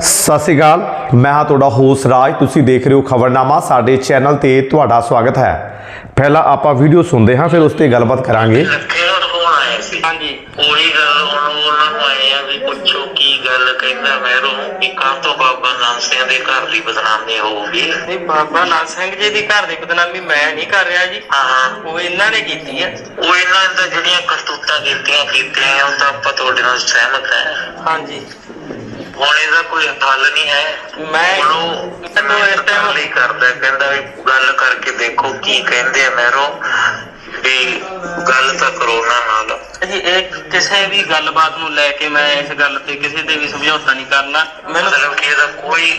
ਸਤਿ ਸ਼੍ਰੀ ਅਕਾਲ ਮੈਂ ਹਾਂ ਤੁਹਾਡਾ ਹੋਸਟ ਰਾਜ। ਤੁਸੀਂ ਦੇਖ ਰਹੇ ਹੋ ਖਬਰਨਾਮਾ ਸਾਡੇ ਚੈਨਲ ਤੇ ਤੁਹਾਡਾ ਸਵਾਗਤ ਹੈ। ਪਹਿਲਾਂ ਆਪਾਂ ਵੀਡੀਓ ਸੁਣਦੇ ਹਾਂ ਫਿਰ ਉਸ ਤੇ ਗੱਲਬਾਤ ਕਰਾਂਗੇ। ਕਿਹੜਾ ਫੋਨ ਆਇਆ ਸੀ। ਹਾਂਜੀ। ਉਹੀ ਗੱਲ ਹੁਣ ਉਹਨਾਂ ਨੂੰ ਆਏ ਆ ਵੀ ਪੁੱਛੋ ਕੀ ਗੱਲ ਕਹਿੰਦਾ ਮੈਰੋ ਕਿ ਕਾਹ ਤੋਂ ਬਾਬਾ ਨਾਮ ਸਿੰਘ ਦੇ ਘਰ ਦੀ ਬਦਨਾਮੀ ਹੋਊਗੀ? ਨਹੀਂ ਬਾਬਾ ਨਾਨਕ ਸਿੰਘ ਜੀ ਦੀ ਘਰ ਦੀ ਬਦਨਾਮੀ ਮੈਂ ਨਹੀਂ ਕਰ ਰਿਹਾ ਜੀ। ਹਾਂ ਹਾਂ। ਉਹ ਇਹਨਾਂ ਨੇ ਕੀਤੀ ਹੈ ਉਹ ਇਹਨਾਂ ਦਾ ਜਿਹੜੀਆਂ ਕਰਤੂਤਾਂ ਕੀਤੀਆਂ ਕੀਤੀਆਂ ਉਹ ਤਾਂ ਆਪਾਂ ਤੁਹਾਡੇ ਨਾਲ ਸਹਿਮਤ ਹੈ ਹਾਂਜੀ। ਹੁਣ ਇਹਦਾ ਕੋਈ ਹੱਲ ਨਹੀਂ ਹੈ। ਮੈਂ ਮੈਨੂੰ ਇਸ time- ਲਈ ਕਰਦਾ ਕਹਿੰਦਾ ਵੀ ਗੱਲ ਕਰਕੇ ਦੇਖੋ ਕੀ ਕਹਿੰਦੇ ਆ ਮੈਰੋ ਵੀ ਗੱਲ ਤਾਂ ਕਰੋਨਾ ਨਾਲ। ਜੀ ਇਹ ਕਿਸੇ ਵੀ ਗੱਲਬਾਤ ਨੂੰ ਲੈ ਕੇ ਮੈਂ ਇਸ ਗੱਲ ਤੇ ਕਿਸੇ ਤੇ ਵੀ ਸਮਝੌਤਾ ਨਹੀਂ ਕਰਨਾ। ਮੈਨੂੰ ਮਤਲਬ ਕਿ ਇਹਦਾ ਕੋਈ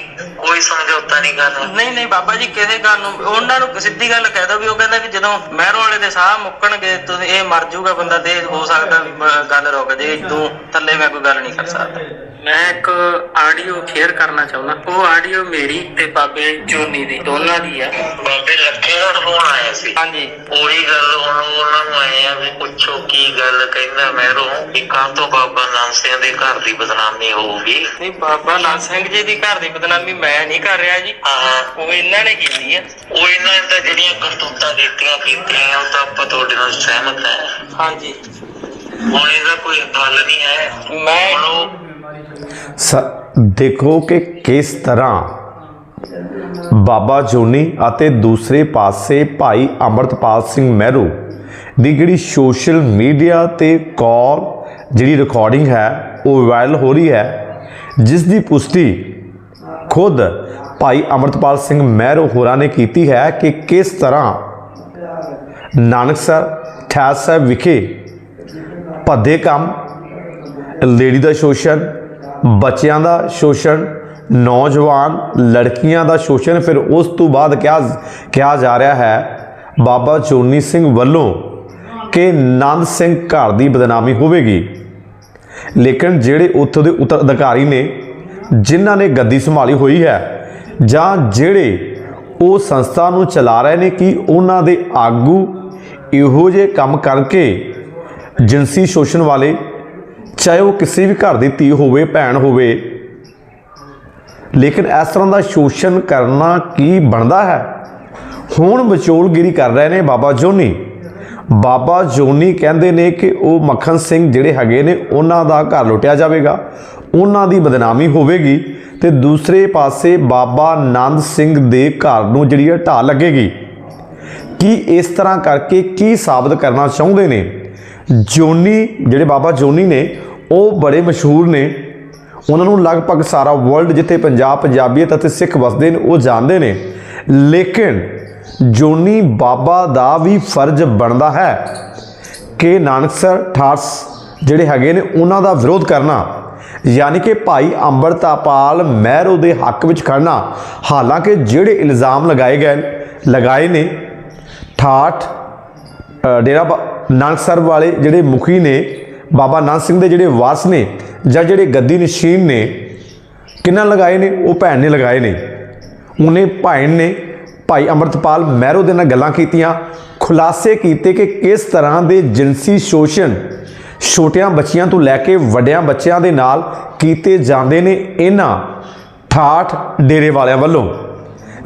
ਕੋਈ ਸਮਝੌਤਾ ਨਹੀਂ ਕਰਨਾ ਨਹੀਂ ਨਹੀਂ ਬਾਬਾ ਜੀ ਕਿਸੇ ਗੱਲ ਨੂੰ ਉਹਨਾਂ ਨੂੰ ਸਿੱਧੀ ਗੱਲ ਕਹਿ ਦੋ ਵੀ ਉਹ ਕਹਿੰਦਾ ਵੀ ਜਦੋਂ ਮਹਿਰੋਂ ਵਾਲੇ ਦੇ ਸਾਹ ਮੁੱਕਣਗੇ ਤੁਸੀਂ ਇਹ ਮਰ ਜਾਊਗਾ ਬੰਦਾ ਤੇ ਹੋ ਸਕਦਾ ਵੀ ਗੱਲ ਰੁਕ ਜੇ ਤੂੰ ਥੱਲੇ ਮੈਂ ਕੋਈ ਗੱਲ ਨਹੀਂ ਕਰ ਸਕਦਾ। ਮੈਂ ਇੱਕ ਆਡੀਓ ਸ਼ੇਅਰ ਕਰਨਾ ਚਾਹੁੰਦਾ। ਉਹ ਆਡੀਓ ਮੇਰੀ ਤੇ ਬਾਬੇ ਚੋਨੀ ਦੀ ਦੋਨਾਂ ਦੀ ਆ। ਬਾਬੇ ਲੱਖੇ ਦਾ ਫੋਨ ਆਇਆ ਸੀ। ਹਾਂਜੀ। ਉਹੀ ਗੱਲ ਹੁਣ ਉਹਨਾਂ ਨੂੰ ਆਏ ਆ ਵੀ ਪੁੱਛੋ ਕੀ ਗੱਲ ਕਹਿੰਦਾ ਮੈਰੋ ਕਿ ਕਾਹ ਤੋਂ ਬਾਬਾ ਨਾਮ ਸਿੰਘ ਦੇ ਘਰ ਦੀ ਬਦਨਾਮੀ ਹੋਊਗੀ? ਨਹੀਂ ਬਾਬਾ ਨਾਨਕ ਸਿੰਘ ਜੀ ਦੀ ਘਰ ਦੀ ਬਦਨਾਮੀ ਮੈਂ ਨਹੀਂ ਕਰ ਰਿਹਾ ਜੀ। ਹਾਂ। ਹਾਂ ਉਹ ਇਹਨਾਂ ਨੇ ਕੀਤੀ ਹੈ ਉਹ ਇਹਨਾਂ ਦਾ ਜਿਹੜੀਆਂ ਕਰਤੂਤਾਂ ਕੀਤੀਆਂ ਕੀਤੀਆਂ ਉਹ ਤਾਂ ਆਪਾਂ ਤੁਹਾਡੇ ਨਾਲ ਸਹਿਮਤ ਹੈ। ਹਾਂਜੀ। ਹੁਣ ਇਹਦਾ ਕੋਈ ਹੱਲ ਨਹੀਂ ਹੈ। ਮੈਂ ਹੁਣ ਉਹ ਸ- ਦੇਖੋ ਕਿ ਕਿਸ ਤਰ੍ਹਾਂ ਬਾਬਾ ਜੋਨੀ ਅਤੇ ਦੂਸਰੇ ਪਾਸੇ ਭਾਈ ਅਮਰਤਪਾਲ ਸਿੰਘ ਮਹਿਰੂ ਦੀ ਜਿਹੜੀ ਸੋਸ਼ਲ ਮੀਡੀਆ ਤੇ ਕਾਲ ਜਿਹੜੀ ਰਿਕਾਰਡਿੰਗ ਹੈ ਉਹ ਵਾਇਰਲ ਹੋ ਰਹੀ ਹੈ ਜਿਸ ਦੀ ਪੁਸ਼ਟੀ ਖੁਦ ਭਾਈ ਅਮਰਤਪਾਲ ਸਿੰਘ ਮਹਿਰੂ ਹੋਰਾਂ ਨੇ ਕੀਤੀ ਹੈ ਕਿ ਕਿਸ ਤਰ੍ਹਾਂ ਨਾਨਕਸਰ ਠਾਠ ਸਾਹਿਬ ਵਿਖੇ ਭੱਦੇ ਕੰਮ, ਲੇਡੀ ਦਾ ਸ਼ੋਸ਼ਣ, ਬੱਚਿਆਂ ਦਾ ਸ਼ੋਸ਼ਣ, ਨੌਜਵਾਨ ਲੜਕੀਆਂ ਦਾ ਸ਼ੋਸ਼ਣ, ਫਿਰ ਉਸ ਤੋਂ ਬਾਅਦ ਕਿਹਾ ਕਿਹਾ ਜਾ ਰਿਹਾ ਹੈ ਬਾਬਾ ਚੋਨੀ ਸਿੰਘ ਵੱਲੋਂ ਕਿ ਨੰਦ ਸਿੰਘ ਘਰ ਦੀ ਬਦਨਾਮੀ ਹੋਵੇਗੀ। ਲੇਕਿਨ ਜਿਹੜੇ ਉੱਥੋਂ ਦੇ ਉੱਤਰਾਧਿਕਾਰੀ ਨੇ ਜਿਨ੍ਹਾਂ ਨੇ ਗੱਦੀ ਸੰਭਾਲੀ ਹੋਈ ਹੈ ਜਾਂ ਜਿਹੜੇ ਉਹ ਸੰਸਥਾ ਨੂੰ ਚਲਾ ਰਹੇ ਨੇ ਕਿ ਉਹਨਾਂ ਦੇ ਆਗੂ ਇਹੋ ਜਿਹੇ ਕੰਮ ਕਰਕੇ ਜਿੰਸੀ ਸ਼ੋਸ਼ਣ ਵਾਲੇ, ਚਾਹੇ ਉਹ ਕਿਸੇ ਵੀ ਘਰ ਦੀ ਧੀ ਹੋਵੇ, ਭੈਣ ਹੋਵੇ, ਲੇਕਿਨ ਇਸ ਤਰ੍ਹਾਂ ਦਾ ਸ਼ੋਸ਼ਣ ਕਰਨਾ ਕੀ ਬਣਦਾ ਹੈ? ਹੁਣ ਵਿਚੋਲਗਿਰੀ ਕਰ ਰਹੇ ਨੇ ਬਾਬਾ ਜੋਨੀ। ਬਾਬਾ ਜੋਨੀ ਕਹਿੰਦੇ ਨੇ ਕਿ ਉਹ ਮੱਖਣ ਸਿੰਘ ਜਿਹੜੇ ਹੈਗੇ ਨੇ, ਉਹਨਾਂ ਦਾ ਘਰ ਲੁੱਟਿਆ ਜਾਵੇਗਾ। ਉਹਨਾਂ ਦੀ ਬਦਨਾਮੀ ਹੋਵੇਗੀ ਤੇ ਦੂਸਰੇ ਪਾਸੇ ਬਾਬਾ ਨੰਦ ਸਿੰਘ ਦੇ ਘਰ ਨੂੰ ਜਿਹੜੀ ਹੈ ਢਾਹ ਲੱਗੇਗੀ। ਕੀ ਇਸ ਤਰ੍ਹਾਂ ਕਰਕੇ ਕੀ ਸਾਬਤ ਕਰਨਾ ਚਾਹੁੰਦੇ ਨੇ? ਜੋਨੀ, ਜਿਹੜੇ ਬਾਬਾ ਜੋਨੀ ਨੇ, ਉਹ ਬੜੇ ਮਸ਼ਹੂਰ ਨੇ। ਉਹਨਾਂ ਨੂੰ ਲਗਭਗ ਸਾਰਾ ਵਰਲਡ ਜਿੱਥੇ ਪੰਜਾਬ ਪੰਜਾਬੀਅਤ ਅਤੇ ਸਿੱਖ ਵਸਦੇ ਨੇ, ਉਹ ਜਾਣਦੇ ਨੇ। ਲੇਕਿਨ ਜੋਨੀ ਬਾਬਾ ਦਾ ਵੀ ਫਰਜ਼ ਬਣਦਾ ਹੈ ਕਿ ਨਾਨਕਸਰ ਠਾਠ ਜਿਹੜੇ ਹੈਗੇ ਨੇ, ਉਹਨਾਂ ਦਾ ਵਿਰੋਧ ਕਰਨਾ। ਯਾਨੀ ਕਿ ਭਾਈ ਅੰਮ੍ਰਿਤਪਾਲ ਮਹਿਰੋ ਦੇ ਹੱਕ ਵਿੱਚ ਖੜਨਾ। ਹਾਲਾਂਕਿ ਜਿਹੜੇ ਇਲਜ਼ਾਮ ਲਗਾਏ ਗਏ ਲਗਾਏ ਨੇ, ਠਾਠ ਡੇਰਾ ਬਾ- ਨਾਨਕਸਰ ਵਾਲੇ ਜਿਹੜੇ ਮੁਖੀ ਨੇ, ਬਾਬਾ ਨਾਨਕ ਸਿੰਘ ਦੇ ਜਿਹੜੇ ਵਾਰਸ ਨੇ ਜਾਂ ਜਿਹੜੇ ਗੱਦੀ ਨਸ਼ੀਨ ਨੇ, ਕਿੰਨਾ ਲਗਾਏ ਨੇ? ਉਹ ਭੈਣ ਨੇ ਲਗਾਏ ਨੇ। ਉਹਨੇ ਭੈਣ ਨੇ ਭਾਈ ਅਮਰਤਪਾਲ ਮਹਿਰੋ ਦੇ ਨਾਲ ਗੱਲਾਂ ਕੀਤੀਆਂ। ਖੁਲਾਸੇ ਕੀਤੇ ਕਿ ਕਿਸ ਤਰ੍ਹਾਂ ਦੇ ਜਿਨਸੀ ਸ਼ੋਸ਼ਣ ਛੋਟਿਆਂ ਬੱਚਿਆਂ ਤੋਂ ਲੈ ਕੇ ਵੱਡਿਆਂ ਬੱਚਿਆਂ ਦੇ ਨਾਲ ਕੀਤੇ ਜਾਂਦੇ ਨੇ ਇਹਨਾਂ ਠਾਠ ਡੇਰੇ ਵਾਲਿਆਂ ਵੱਲੋਂ।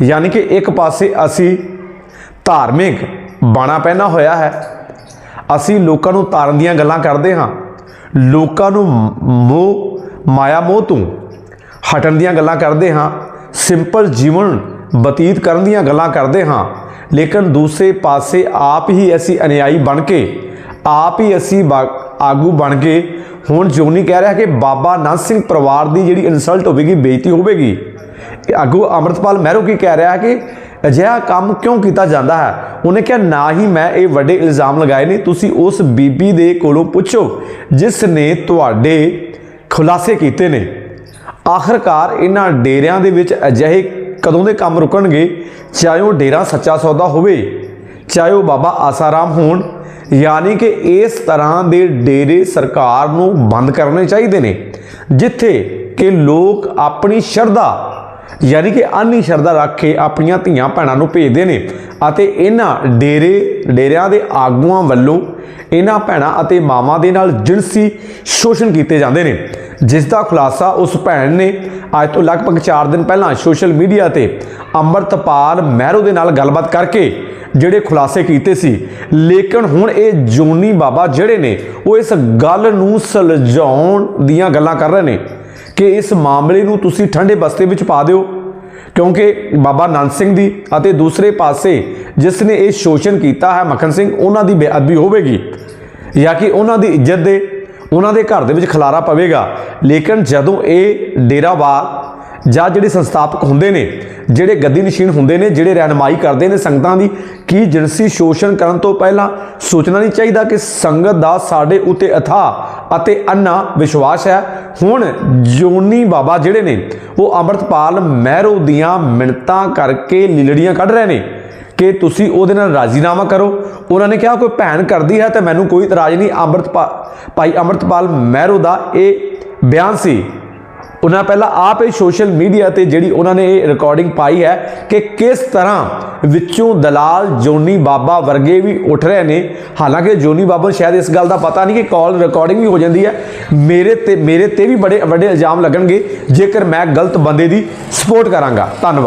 ਯਾਨੀ ਕਿ ਇੱਕ ਪਾਸੇ ਅਸੀਂ ਧਾਰਮਿਕ ਬਾਣਾ ਪਹਿਨਾ ਹੋਇਆ ਹੈ। ਅਸੀਂ ਲੋਕਾਂ ਨੂੰ ਤਾਰਨ ਦੀਆਂ ਗੱਲਾਂ ਕਰਦੇ ਹਾਂ। ਲੋਕਾਂ ਨੂੰ ਮੋਹ, ਮਾਇਆ ਮੋਹ ਤੋਂ ਹਟਣ ਦੀਆਂ ਗੱਲਾਂ ਕਰਦੇ ਹਾਂ। ਸਿੰਪਲ ਜੀਵਨ ਬਤੀਤ ਕਰਨ ਦੀਆਂ ਗੱਲਾਂ ਕਰਦੇ ਹਾਂ। ਲੇਕਿਨ ਦੂਸਰੇ ਪਾਸੇ ਆਪ ਹੀ ਅਸੀਂ ਅਨਿਆਈ ਬਣ ਕੇ, ਆਪ ਹੀ ਅਸੀਂ ਬਾ- ਆਗੂ ਬਣ ਕੇ ਹੁਣ ਜੋਨੀ ਕਹਿ ਰਿਹਾ ਕਿ ਬਾਬਾ ਨੰਦ ਸਿੰਘ ਪਰਿਵਾਰ ਦੀ ਜਿਹੜੀ ਇਨਸਲਟ ਹੋਵੇਗੀ, ਬੇਇੱਜ਼ਤੀ ਹੋਵੇਗੀ। ਆਗੂ ਅਮਰਤਪਾਲ ਮਹਿਰੋ ਕੀ ਕਹਿ ਰਿਹਾ ਕਿ ਅਜਿਹਾ ਕੰਮ ਕਿਉਂ ਕੀਤਾ ਜਾਂਦਾ ਹੈ? ਉਹਨੇ ਕਿਹਾ, ਨਾ ਹੀ ਮੈਂ ਇਹ ਵੱਡੇ ਇਲਜ਼ਾਮ ਲਗਾਏ ਨੇ, ਤੁਸੀਂ ਉਸ ਬੀਬੀ ਦੇ ਕੋਲੋਂ ਪੁੱਛੋ, ਜਿਸ ਨੇ ਤੁਹਾਡੇ ਖੁਲਾਸੇ ਕੀਤੇ ਨੇ। ਆਖਰਕਾਰ ਇਹਨਾਂ ਡੇਰਿਆਂ ਦੇ ਵਿੱਚ ਅਜਿਹੇ ਕਦੋਂ ਦੇ ਕੰਮ ਰੁਕਣਗੇ? ਚਾਹੇ ਉਹ ਡੇਰਾ ਸੱਚਾ ਸੌਦਾ ਹੋਵੇ, ਚਾਹੇ ਉਹ ਬਾਬਾ ਆਸਾਰਾਮ ਹੋਣ ਯਾਨੀ ਕਿ ਇਸ ਤਰ੍ਹਾਂ ਦੇ ਡੇਰੇ ਸਰਕਾਰ ਨੂੰ ਬੰਦ ਕਰਨੇ ਚਾਹੀਦੇ ਨੇ, ਜਿੱਥੇ ਕਿ ਲੋਕ ਆਪਣੀ ਸ਼ਰਧਾ ਯਾਨੀ ਕਿ ਅੰਨੀ ਸ਼ਰਧਾ ਰੱਖ ਕੇ ਆਪਣੀਆਂ ਧੀਆਂ ਭੈਣਾਂ ਨੂੰ ਭੇਜਦੇ ਨੇ ਅਤੇ ਇਹਨਾਂ ਡੇਰੇ, ਡੇਰਿਆਂ ਦੇ ਆਗੂਆਂ ਵੱਲੋਂ ਇਹਨਾਂ ਭੈਣਾਂ ਅਤੇ ਮਾਵਾਂ ਦੇ ਨਾਲ ਜਿਣਸੀ ਸ਼ੋਸ਼ਣ ਕੀਤੇ ਜਾਂਦੇ ਨੇ। ਜਿਸ ਦਾ ਖੁਲਾਸਾ ਉਸ ਭੈਣ ਨੇ ਅੱਜ ਤੋਂ ਲਗਭਗ 4 ਦਿਨ ਪਹਿਲਾਂ ਸੋਸ਼ਲ ਮੀਡੀਆ ਤੇ ਅੰਮ੍ਰਿਤਪਾਲ ਮਹਿਰੋ ਦੇ ਨਾਲ ਗੱਲਬਾਤ ਕਰਕੇ ਜਿਹੜੇ ਖੁਲਾਸੇ ਕੀਤੇ ਸੀ। ਲੇਕਿਨ ਹੁਣ ਇਹ ਜੋਨੀ ਬਾਬਾ ਜਿਹੜੇ ਨੇ, ਉਹ ਇਸ ਗੱਲ ਨੂੰ ਸੁਲਝਾਉਣ ਦੀਆਂ ਗੱਲਾਂ ਕਰ ਰਹੇ ਨੇ। ਕਿ ਇਸ ਮਾਮਲੇ ਨੂੰ ਤੁਸੀਂ ਠੰਡੇ ਬਸਤੇ ਵਿੱਚ ਪਾ ਦਿਓ। ਕਿਉਂਕਿ ਬਾਬਾ ਨੰਦ ਸਿੰਘ ਦੀ ਅਤੇ ਦੂਸਰੇ ਪਾਸੇ ਜਿਸ ਨੇ ਇਹ ਸ਼ੋਸ਼ਣ ਕੀਤਾ ਹੈ ਮੱਖਣ ਸਿੰਘ, ਉਹਨਾਂ ਦੀ ਬੇਅਦਬੀ ਹੋਵੇਗੀ। ਜਾਂ ਕਿ ਉਹਨਾਂ ਦੀ ਇੱਜ਼ਤ ਦੇ, ਉਹਨਾਂ ਦੇ ਘਰ ਦੇ ਵਿੱਚ ਖਲਾਰਾ ਪਵੇਗਾ। ਲੇਕਿਨ ਜਦੋਂ ਇਹ ਡੇਰਾਵਾ ਜਾਂ ਜਿਹੜੇ ਸੰਸਥਾਪਕ ਹੁੰਦੇ ਨੇ, ਜਿਹੜੇ ਗੱਦੀ ਨਸ਼ੀਨ ਹੁੰਦੇ ਨੇ, ਜਿਹੜੇ ਰਹਿਨਮਾਈ ਕਰਦੇ ਨੇ ਸੰਗਤਾਂ ਦੀ, ਕੀ ਜਿਨਸੀ ਸ਼ੋਸ਼ਣ ਕਰਨ ਤੋਂ ਪਹਿਲਾਂ ਸੋਚਣਾ ਨਹੀਂ ਚਾਹੀਦਾ ਕਿ ਸੰਗਤ ਦਾ ਸਾਡੇ ਉੱਤੇ ਅਥਾ ਅਤੇ ਅੰਨਾ ਵਿਸ਼ਵਾਸ ਹੈ। ਹੁਣ ਜੋਨੀ ਬਾਬਾ ਜਿਹੜੇ ਨੇ, ਉਹ ਅੰਮ੍ਰਿਤਪਾਲ ਮਹਿਰੂ ਦੀਆਂ ਮਿੰਟਾਂ ਕਰਕੇ ਲੀਲੜੀਆਂ ਕੱਢ ਰਹੇ ਨੇ ਕਿ ਤੁਸੀਂ ਉਹਦੇ ਨਾਲ ਰਾਜ਼ੀਨਾਮਾ ਕਰੋ। ਉਹਨਾਂ ਨੇ ਕਿਹਾ, ਕੋਈ ਭੈਣ ਕਰਦੀ ਹੈ ਤਾਂ ਮੈਨੂੰ ਕੋਈ ਇਤਰਾਜ਼ ਨਹੀਂ। ਅੰਮ੍ਰਿਤਪਾਲ ਭਾਈ ਅੰਮ੍ਰਿਤਪਾਲ ਮਹਿਰੋ ਦਾ ਇਹ ਬਿਆਨ ਸੀ ਉਹਨਾਂ ਪਹਿਲਾਂ ਆਪ ਇਹ ਸੋਸ਼ਲ ਮੀਡੀਆ ਤੇ ਜਿਹੜੀ ਉਹਨਾਂ ਨੇ ਇਹ ਰਿਕਾਰਡਿੰਗ ਪਾਈ ਹੈ ਕਿ ਕਿਸ ਤਰ੍ਹਾਂ ਵਿੱਚੋਂ ਦਲਾਲ ਜੋਨੀ ਬਾਬਾ ਵਰਗੇ ਵੀ ਉੱਠ ਰਹੇ ਨੇ। ਹਾਲਾਂਕਿ ਜੋਨੀ ਬਾਬਾ ਨੂੰ ਸ਼ਾਇਦ ਇਸ ਗੱਲ ਦਾ ਪਤਾ ਨਹੀਂ ਕਿ ਕਾਲ ਰਿਕਾਰਡਿੰਗ ਵੀ ਹੋ ਜਾਂਦੀ ਹੈ। ਮੇਰੇ ਤੇ ਮੇਰੇ ਤੇ ਵੀ ਬੜੇ ਵੱਡੇ ਇਲਜ਼ਾਮ ਲੱਗਣਗੇ ਜੇਕਰ ਮੈਂ ਗਲਤ ਬੰਦੇ ਦੀ ਸਪੋਰਟ ਕਰਾਂਗਾ। ਧੰਨਵਾਦ।